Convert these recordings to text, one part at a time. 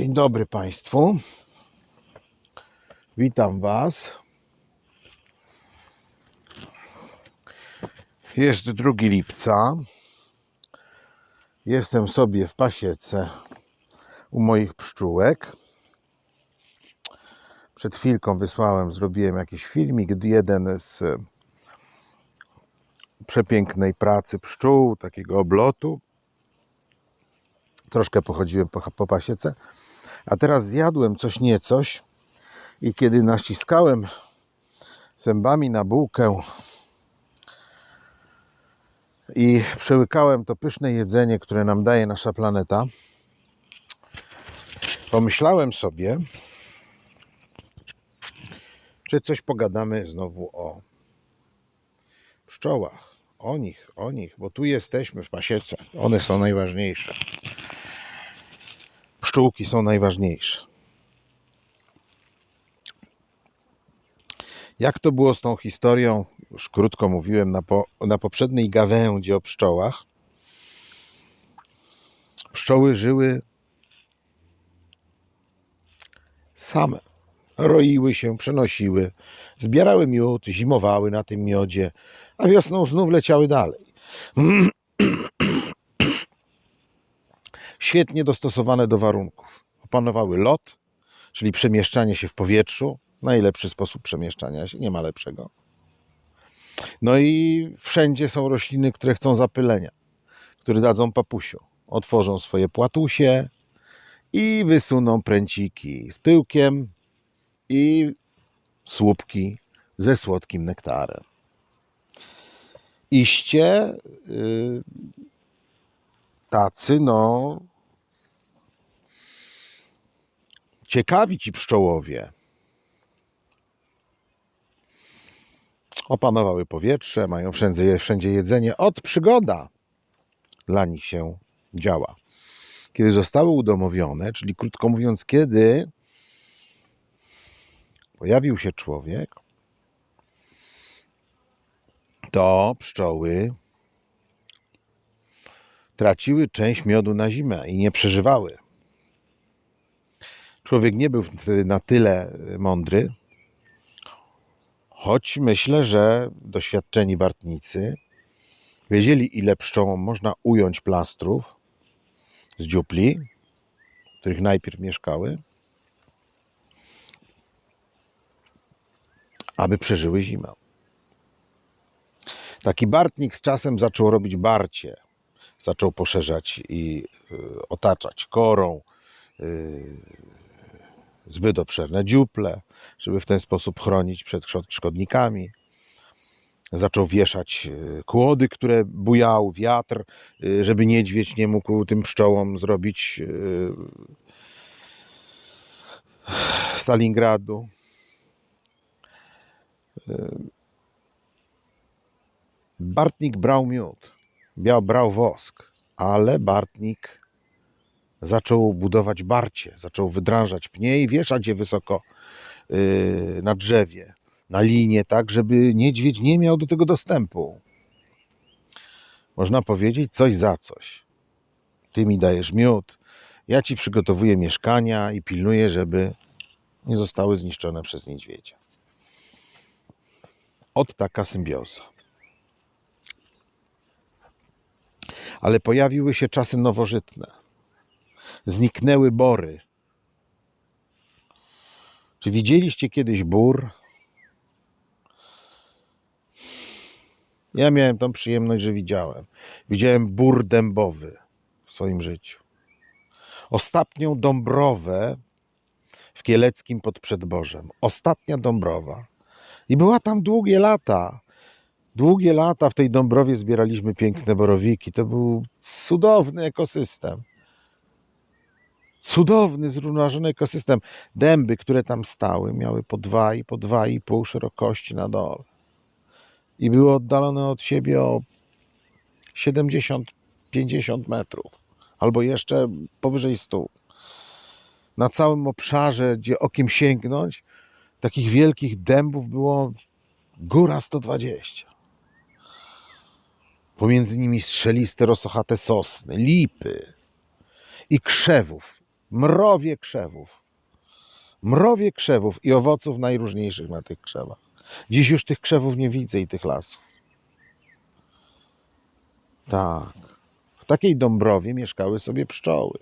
Dzień dobry Państwu. Witam Was. Jest 2 lipca. Jestem sobie w pasiece u moich pszczółek. Przed chwilką wysłałem, zrobiłem jakiś filmik, jeden z przepięknej pracy pszczół, takiego oblotu. Troszkę pochodziłem po, po pasiece. A teraz zjadłem coś niecoś i kiedy naciskałem zębami na bułkę i przełykałem to pyszne jedzenie, które nam daje nasza planeta, pomyślałem sobie, czy coś pogadamy znowu o pszczołach. O nich, o nich, bo tu jesteśmy w pasiece. One są najważniejsze. Pszczółki są najważniejsze. Jak to było z tą historią? Już krótko mówiłem na, po, na poprzedniej gawędzie o pszczołach. Pszczoły żyły same. Roiły się, przenosiły, zbierały miód, zimowały na tym miodzie, a wiosną znów leciały dalej. Świetnie dostosowane do warunków. Opanowały lot, czyli przemieszczanie się w powietrzu. Najlepszy sposób przemieszczania się, nie ma lepszego. No i wszędzie są rośliny, które chcą zapylenia, które dadzą papusiu. Otworzą swoje płatusie i wysuną pręciki z pyłkiem i słupki ze słodkim nektarem. Iście yy, tacy, no, ciekawi ci pszczołowie. Opanowały powietrze, mają wszędzie, wszędzie jedzenie. Od przygoda dla nich się działa. Kiedy zostały udomowione, czyli krótko mówiąc, kiedy pojawił się człowiek, to pszczoły traciły część miodu na zimę i nie przeżywały. Człowiek nie był na tyle mądry, choć myślę, że doświadczeni wartnicy wiedzieli, ile pszczołom można ująć plastrów z dziupli, w których najpierw mieszkały, aby przeżyły zimę. Taki bartnik z czasem zaczął robić barcie. Zaczął poszerzać i y, otaczać korą y, zbyt obszerne dziuple, żeby w ten sposób chronić przed szkod- szkodnikami. Zaczął wieszać y, kłody, które bujał wiatr, y, żeby niedźwiedź nie mógł tym pszczołom zrobić y, Stalingradu. Bartnik brał miód, brał wosk, ale Bartnik zaczął budować barcie, zaczął wydrążać pnie i wieszać je wysoko yy, na drzewie, na linie, tak, żeby niedźwiedź nie miał do tego dostępu. Można powiedzieć coś za coś. Ty mi dajesz miód, ja ci przygotowuję mieszkania i pilnuję, żeby nie zostały zniszczone przez niedźwiedzia. Od taka symbioza. Ale pojawiły się czasy nowożytne. Zniknęły bory. Czy widzieliście kiedyś bór? Ja miałem tą przyjemność, że widziałem. Widziałem bór dębowy w swoim życiu. Ostatnią dąbrowę w Kieleckim pod Przedbożem. Ostatnia dąbrowa. I była tam długie lata. Długie lata w tej Dąbrowie zbieraliśmy piękne borowiki. To był cudowny ekosystem. Cudowny, zrównoważony ekosystem. Dęby, które tam stały, miały po dwa i po dwa i pół szerokości na dole. I były oddalone od siebie o 70-50 metrów. Albo jeszcze powyżej 100. Na całym obszarze, gdzie okiem sięgnąć, takich wielkich dębów było góra 120. Pomiędzy nimi strzeliste, rosochate sosny, lipy i krzewów mrowie krzewów. Mrowie krzewów i owoców najróżniejszych na tych krzewach. Dziś już tych krzewów nie widzę i tych lasów. Tak. W takiej dąbrowie mieszkały sobie pszczoły.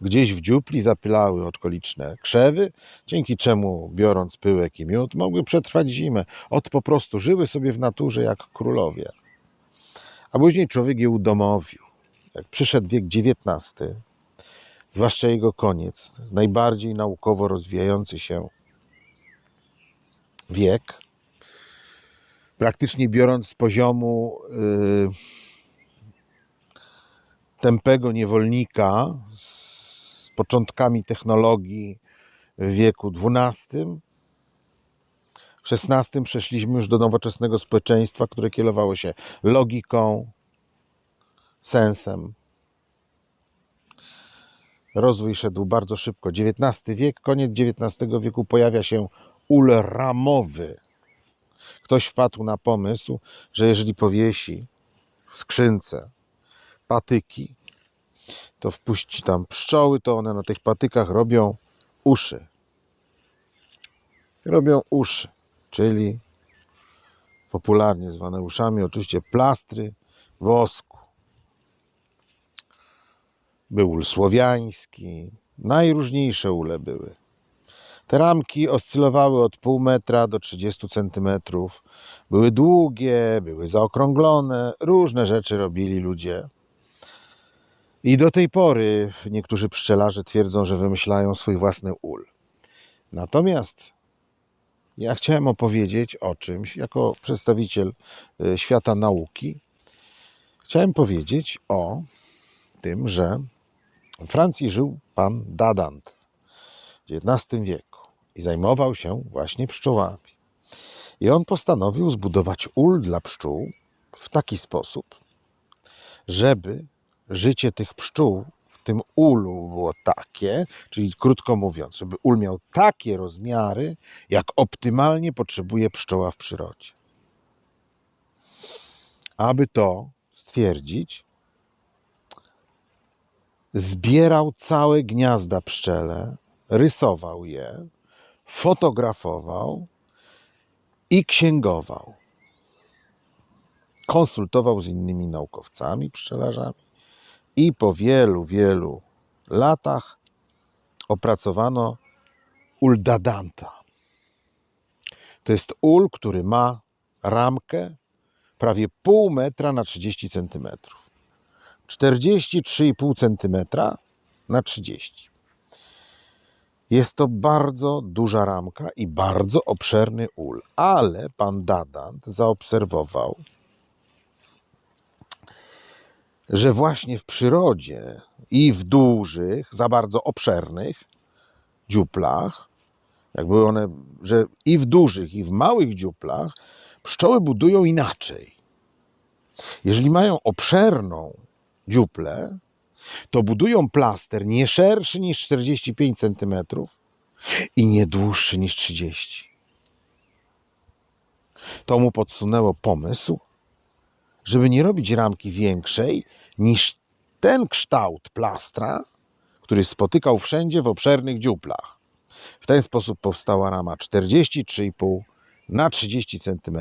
Gdzieś w dziupli zapylały okoliczne krzewy, dzięki czemu, biorąc pyłek i miód, mogły przetrwać zimę. Od po prostu żyły sobie w naturze jak królowie. A później człowiek je udomowił. Jak przyszedł wiek XIX, zwłaszcza jego koniec, najbardziej naukowo rozwijający się wiek, praktycznie biorąc z poziomu yy, tępego niewolnika z początkami technologii w wieku XII, w XVI przeszliśmy już do nowoczesnego społeczeństwa, które kierowało się logiką, sensem. Rozwój szedł bardzo szybko. XIX wiek, koniec XIX wieku pojawia się ul ramowy. Ktoś wpadł na pomysł, że jeżeli powiesi w skrzynce patyki, to wpuści tam pszczoły, to one na tych patykach robią uszy. Robią uszy, czyli popularnie zwane uszami, oczywiście plastry wosku. Był ul słowiański, najróżniejsze ule były. Te ramki oscylowały od pół metra do 30 centymetrów. Były długie, były zaokrąglone, różne rzeczy robili ludzie. I do tej pory niektórzy pszczelarze twierdzą, że wymyślają swój własny ul. Natomiast ja chciałem opowiedzieć o czymś, jako przedstawiciel y, świata nauki. Chciałem powiedzieć o tym, że w Francji żył pan Dadant w XIX wieku i zajmował się właśnie pszczołami. I on postanowił zbudować ul dla pszczół w taki sposób, żeby życie tych pszczół w tym ulu było takie, czyli krótko mówiąc, żeby ul miał takie rozmiary, jak optymalnie potrzebuje pszczoła w przyrodzie. Aby to stwierdzić, zbierał całe gniazda pszczele, rysował je, fotografował i księgował. Konsultował z innymi naukowcami, pszczelarzami i po wielu, wielu latach opracowano ul Dadanta. To jest ul, który ma ramkę prawie pół metra na 30 centymetrów. 43,5 centymetra na 30. Jest to bardzo duża ramka i bardzo obszerny ul, ale pan Dadant zaobserwował, że właśnie w przyrodzie i w dużych, za bardzo obszernych dziuplach, jak były one, że i w dużych, i w małych dziuplach pszczoły budują inaczej. Jeżeli mają obszerną dziuplę, to budują plaster nie szerszy niż 45 cm i nie dłuższy niż 30. To mu podsunęło pomysł, żeby nie robić ramki większej niż ten kształt plastra, który spotykał wszędzie w obszernych dziuplach. W ten sposób powstała rama 43,5 na 30 cm,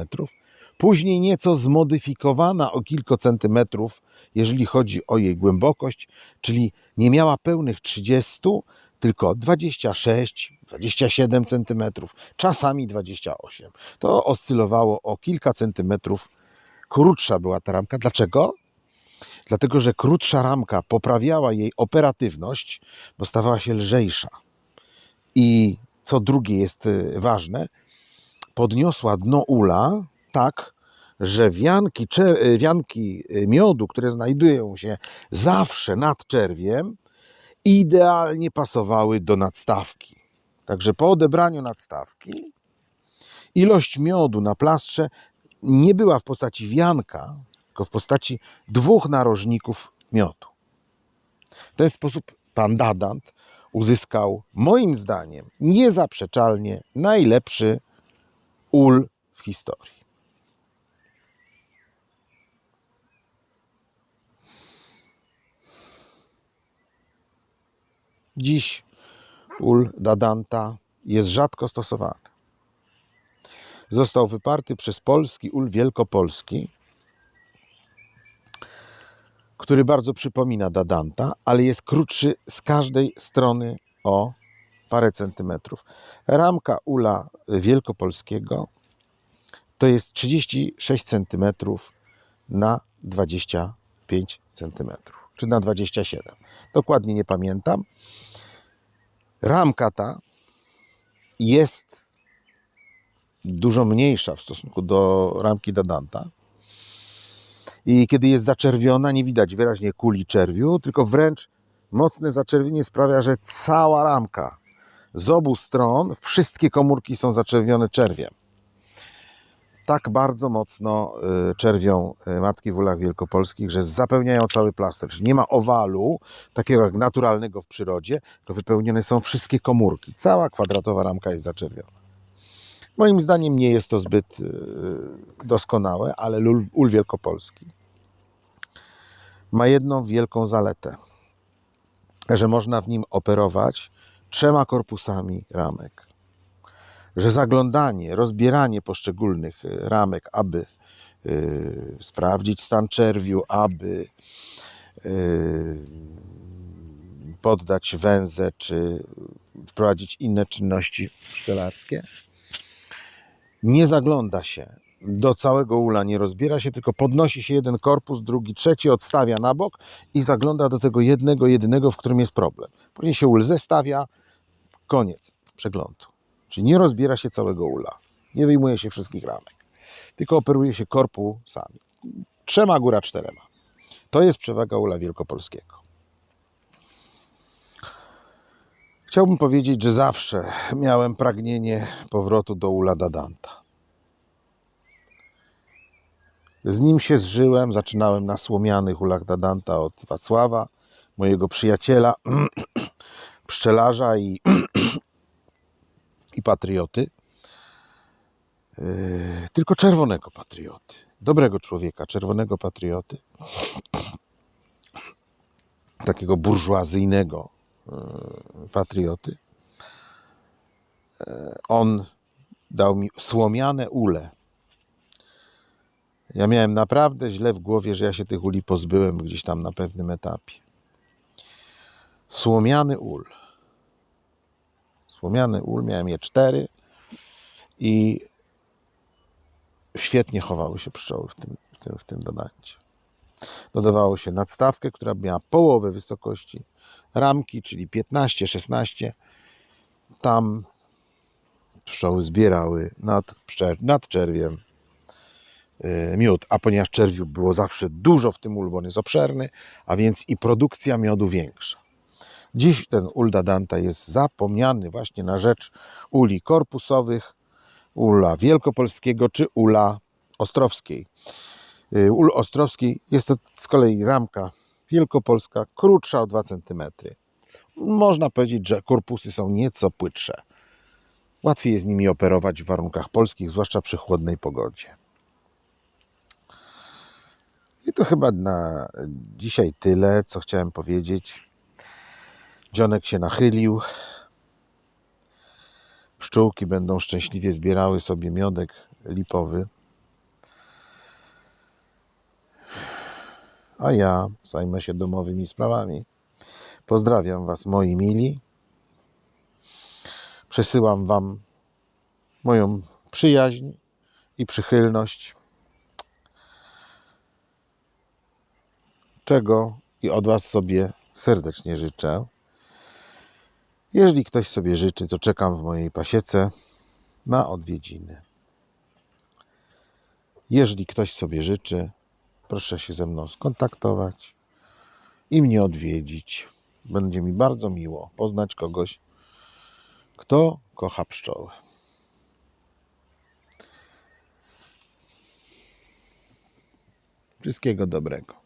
później nieco zmodyfikowana o kilka centymetrów, jeżeli chodzi o jej głębokość, czyli nie miała pełnych 30, tylko 26, 27 centymetrów, czasami 28. To oscylowało o kilka centymetrów. Krótsza była ta ramka. Dlaczego? Dlatego, że krótsza ramka poprawiała jej operatywność, bo stawała się lżejsza. I co drugie jest y, ważne, podniosła dno ula tak, że wianki, czer- y, wianki y, miodu, które znajdują się zawsze nad czerwiem, idealnie pasowały do nadstawki. Także po odebraniu nadstawki ilość miodu na plastrze nie była w postaci wianka, tylko w postaci dwóch narożników miodu. W ten sposób pan Dadant uzyskał, moim zdaniem, niezaprzeczalnie najlepszy ul w historii. Dziś ul dadanta jest rzadko stosowany. Został wyparty przez polski ul wielkopolski, który bardzo przypomina dadanta, ale jest krótszy z każdej strony o parę centymetrów. Ramka ula wielkopolskiego to jest 36 centymetrów na 25 centymetrów, czy na 27. Dokładnie nie pamiętam. Ramka ta jest dużo mniejsza w stosunku do ramki Dadanta. I kiedy jest zaczerwiona, nie widać wyraźnie kuli czerwiu, tylko wręcz mocne zaczerwienie sprawia, że cała ramka z obu stron, wszystkie komórki są zaczerwione czerwiem. Tak bardzo mocno y, czerwią y, matki w ulach wielkopolskich, że zapełniają cały plaster. Czyli nie ma owalu, takiego jak naturalnego w przyrodzie, to wypełnione są wszystkie komórki. Cała kwadratowa ramka jest zaczerwiona. Moim zdaniem nie jest to zbyt y, doskonałe, ale ul, wielkopolski ma jedną wielką zaletę, że można w nim operować trzema korpusami ramek. Że zaglądanie, rozbieranie poszczególnych y, ramek, aby y, sprawdzić stan czerwiu, aby y, poddać węzę, czy wprowadzić inne czynności pszczelarskie, nie zagląda się do całego ula, nie rozbiera się, tylko podnosi się jeden korpus, drugi, trzeci, odstawia na bok i zagląda do tego jednego, jedynego, w którym jest problem. Później się ul zestawia, koniec przeglądu. Czyli nie rozbiera się całego ula, nie wyjmuje się wszystkich ramek, tylko operuje się korpusami. Trzema, góra czterema. To jest przewaga ula wielkopolskiego. Chciałbym powiedzieć, że zawsze miałem pragnienie powrotu do ula Dadanta. Z nim się zżyłem, zaczynałem na słomianych ulach Dadanta od Wacława, mojego przyjaciela, pszczelarza i, i patrioty. Yy, tylko czerwonego patrioty, dobrego człowieka, czerwonego patrioty, takiego burżuazyjnego yy, patrioty. Yy, On dał mi słomiane ule. Ja miałem naprawdę źle w głowie, że ja się tych uli pozbyłem gdzieś tam na pewnym etapie. Słomiany ul. Słomiany ul, miałem je cztery i świetnie chowały się pszczoły w tym, w tym, w tym dodancie. Dodawało się nadstawkę, która miała połowę wysokości ramki, czyli 15-16. Tam pszczoły zbierały nad, nad czerwiem y, miód, a ponieważ czerwiu było zawsze dużo w tym ulu, on jest obszerny, a więc i produkcja miodu większa. Dziś ten ul Dadanta jest zapomniany właśnie na rzecz uli korpusowych, ula wielkopolskiego czy ula ostrowskiej. Y, Ul ostrowskiej jest to z kolei ramka wielkopolska, krótsza o 2 cm. Można powiedzieć, że korpusy są nieco płytsze. Łatwiej jest nimi operować w warunkach polskich, zwłaszcza przy chłodnej pogodzie. I to chyba na dzisiaj tyle, co chciałem powiedzieć. Dzionek się nachylił. Pszczółki będą szczęśliwie zbierały sobie miodek lipowy. A ja zajmę się domowymi sprawami. Pozdrawiam Was, moi mili. Przesyłam Wam moją przyjaźń i przychylność. Czego i od Was sobie serdecznie życzę. Jeżeli ktoś sobie życzy, to czekam w mojej pasiece na odwiedziny. Jeżeli ktoś sobie życzy, proszę się ze mną skontaktować i mnie odwiedzić. Będzie mi bardzo miło poznać kogoś, kto kocha pszczoły. Wszystkiego dobrego.